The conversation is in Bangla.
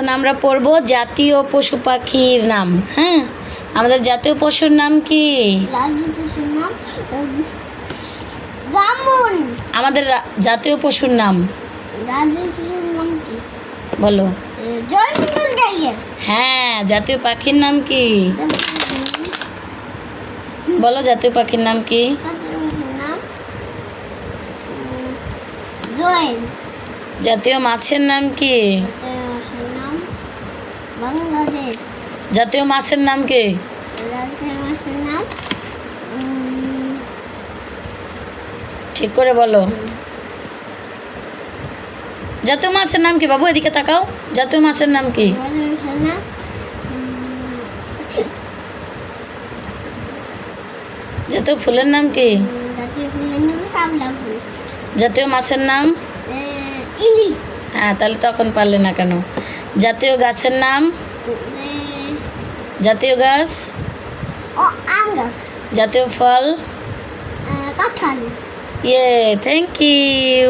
এখন আমরা পড়ব জাতীয় পশু পাখির নাম হ্যাঁ? আমাদের জাতীয় পশুর নাম কি? আমাদের জাতীয় পশুর নাম? বলো। হ্যাঁ জাতীয় পাখির নাম কি? বলো জাতীয় পাখির নাম কি? জাতীয় মাছের নাম কি? বাংলাদেশ। জাতীয় মাছের নাম কি? নাম ঠিক করে বলো। জাতীয় মাছের নাম কি বাবু? এদিকে তাকাও। জাতীয় মাছের নাম কি? জাতীয় ফুলের নাম কি? জাতীয় মাছের নাম? ইলিশ। হ্যাঁ তাহলে তখন পারলে না কেন? জাতীয় গাছের নাম? জাতীয় গাছ? জাতীয় ফল? কাঁঠাল। ইয়ে থ্যাংক ইউ